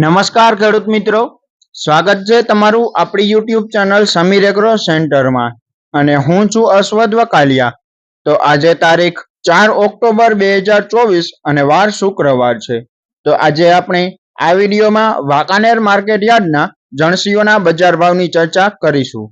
નમસ્કાર ખેડૂત મિત્રો. સ્વાગત છે તમારું આપણી યુટ્યુબ ચેનલ સમીર એગ્રો સેન્ટરમાં. અને હું છું અશ્વદ વકાલિયા. તો આજે તારીખ ચાર ઓક્ટોબર બે હજાર ચોવીસ અને વાર શુક્રવાર છે. તો આજે આપણે આ વિડીયોમાં વાંકાનેર માર્કેટ યાર્ડના જણસીઓના બજાર ભાવની ચર્ચા કરીશું.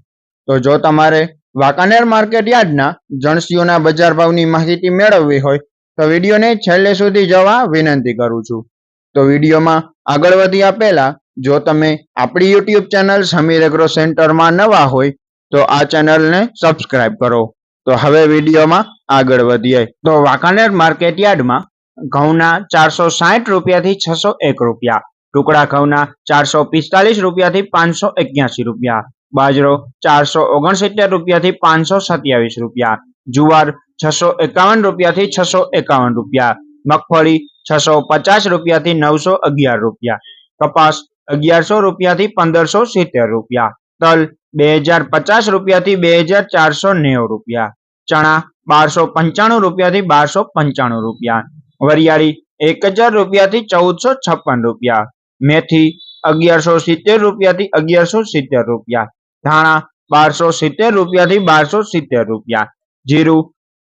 તો જો તમારે વાંકાનેર માર્કેટ યાર્ડના જણસીઓના બજાર ભાવની માહિતી મેળવવી હોય, તો વિડીયોને છેલ્લે સુધી જવા વિનંતી કરું છું. તો વિડીયોમાં આગળ વધ્યા પહેલા, જો તમે આપણી યુટ્યુબ ચેનલ સમીર એગ્રો સેન્ટરમાં નવા હોય, તો આ ચેનલને સબસ્ક્રાઇબ કરો. તો હવે વિડીયોમાં આગળ વધીએ. તો વાંકાનેર માર્કેટ યાર્ડમાં ઘઉંના ચારસો સાઠ રૂપિયાથી છસો એક રૂપિયા, ટુકડા ઘઉંના ચારસો પિસ્તાલીસ રૂપિયાથી પાંચસો એક્યાસી રૂપિયા, બાજરો ચારસો ઓગણસિત્તેર રૂપિયાથી પાંચસો સત્યાવીસ રૂપિયા, જુવાર છસો એકાવન રૂપિયાથી છસો એકાવન રૂપિયા, મગફળી છસો પચાસ રૂપિયાથી નવસો અગિયાર રૂપિયા. કપાસ અગિયારસો રૂપિયાથી પંદરસો સિત્તેર રૂપિયા. તલ બે હજાર પચાસ રૂપિયાથી બે હજાર ચારસો નેવું રૂપિયા. ચણા બારસો પંચાણું રૂપિયાથી બારસો પંચાણું રૂપિયા. વરિયાળી એક હજાર રૂપિયાથી ચૌદસો છપ્પન રૂપિયા. મેથી અગિયારસો સિત્તેર રૂપિયાથી અગિયારસો સિત્તેર રૂપિયા. ધાણા બારસો સિત્તેર રૂપિયાથી બારસો સિત્તેર રૂપિયા. જીરું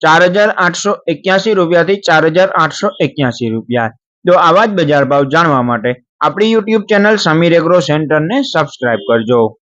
ચાર હજાર આઠસો એક્યાસી રૂપિયાથી ચાર હજાર આઠસો એક્યાસી રૂપિયા. તો આવા જ બજાર ભાવ જાણવા માટે આપણી યુટ્યુબ ચેનલ સમીર એગ્રો સેન્ટરને સબસ્ક્રાઇબ કરજો.